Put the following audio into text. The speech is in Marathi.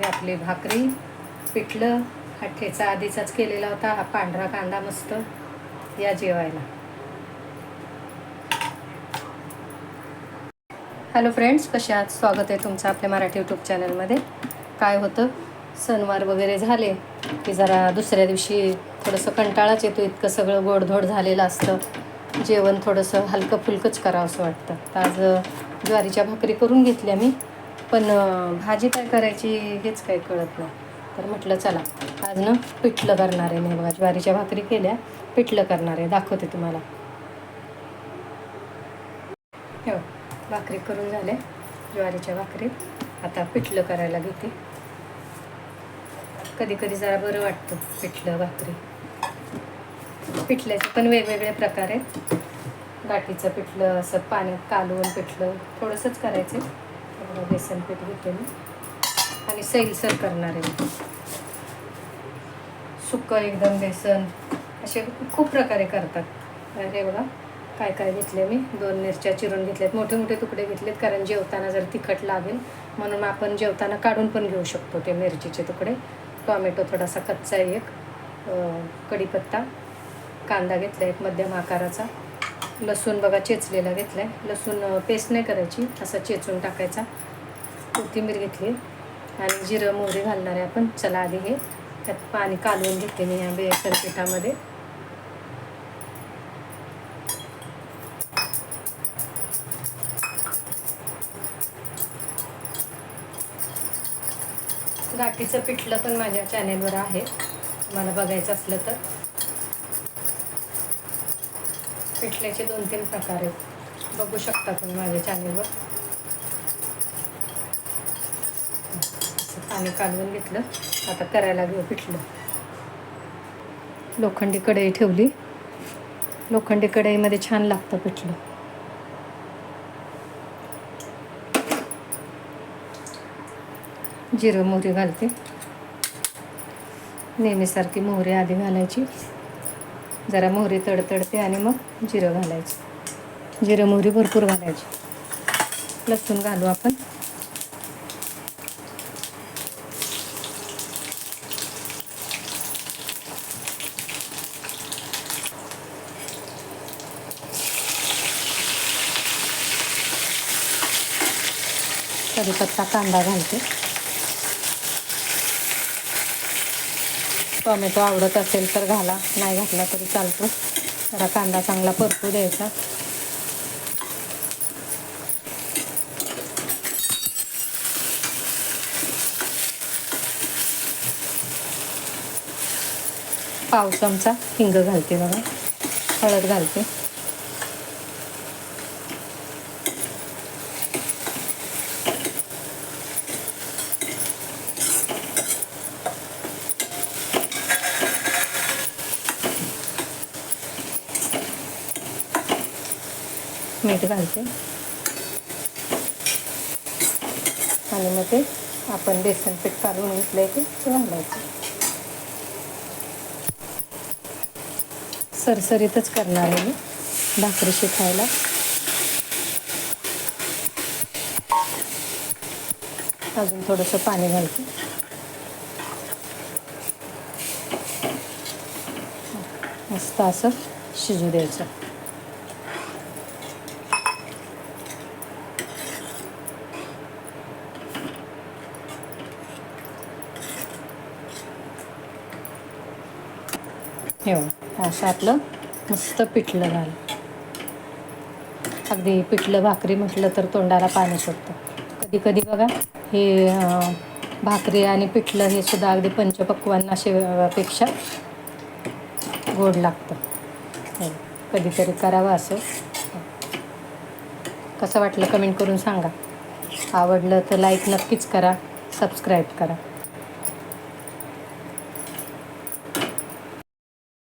हे आपली भाकरी पिठलं हा ठेचा आधीचाच केलेला होता हा पांढरा कांदा मस्त या जेवायला. हॅलो फ्रेंड्स कसे आहात? स्वागत आहे तुमचं आपल्या मराठी यूट्यूब चॅनलमध्ये काय होतं? सणवार वगैरे झाले की जरा दुसऱ्या दिवशी थोडंसं कंटाळाच येतो इतकं सगळं गोडधोड झालेलं असतं. जेवण थोडंसं हलकं फुलकंच करावं असं वाटतं. तर आज ज्वारीच्या भाकरी करून घेतल्या मी. पण भाजी काय करायची हेच काही कळत नाही. तर म्हटलं चला आज ना पिठलं करणार आहे मी. बघा ज्वारीच्या भाकरी केल्या पिठलं करणार आहे. दाखवते तुम्हाला. हो भाकरी करून झाल्या ज्वारीच्या भाकरी आता पिठलं करायला घेते. कधी कधी जरा बरं वाटतं पिठलं भाकरी. पिठल्याचे पण वेगवेगळे प्रकार आहेत. गाठीचं पिठलं असं पाण्यात कालवून पिठलं थोडंसंच करायचं थोडं बेसन पीठ घेते मी आणि सैलसर करणार. आहे सुकं एकदम बेसन असे खूप प्रकारे करतात. हे बघा काय काय घेतले मी? दोन मिरच्या चिरून घेतल्यात. मोठे मोठे तुकडे घेतलेत कारण जेवताना जर तिखट लागेल म्हणून आपण जेवताना काढून पण घेऊ शकतो ते मिरचीचे तुकडे. टॉमॅटो थोडासा कच्चा आहे एक कढीपत्ता कांदा घेतला एक मध्यम आकाराचा. लसूण बघा चेचलेला घेतला आहे लसूण पेस्ट नाही करायची असा चेचून टाकायचा. कोथिंबीर घेतली. आणि जिरं मोहरी घालणार आहे आपण. चला आधी हे त्यात पाणी कालवून घेते मी या बेसन पिठामध्ये. गाठीचं पिठलं पण माझ्या चॅनेलवर आहे. तुम्हाला बघायचं असलं तर. पिठल्याचे दोन तीन प्रकार आहेत. बघू शकता तुम्ही माझ्या चॅनेलवर असं पाणी कालवून घेतलं. आता करायला घेऊ पिठलं. लोखंडी कढई ठेवली. लोखंडी कढईमध्ये छान लागतं पिठलं. जिरं मोहरी घालते. नेहमीसारखी मोहरी आधी घालायची. जरा मोहरी तडतडते आणि मग जिरं घालायचं. जिरं मोहरी भरपूर घालायची. लसूण घालू आपण. कढीपत्ता कांदा घालते. टोमॅटो आवडत असेल तर घाला. नाही घातला तरी चालतो. जरा कांदा चांगला परतू द्यायचा. पाव चमचा हिंग घालते बघा. हळद घालते. मीठ घालते. आणि मग ते आपण बेसन पीठ काढून घेतलंय ते ते घालायचं. सरसरीतच करणार आहे मी भाकरी शिकायला. अजून थोडंसं पाणी घालते. मस्त असं शिजू द्यायचं. हे असं आपलं मस्त पिठलं झालं अगदी पिठलं भाकरी म्हटलं तर तोंडाला पाणी सुटतं. कधी कधी बघा हे भाकरी आणि पिठलं हे सुद्धा अगदी पंचपक्वांना पेक्षा गोड लागतं. कधीतरी करावं असं. कसं वाटलं कमेंट करून सांगा. आवडलं तर लाईक नक्कीच करा सबस्क्राईब करा.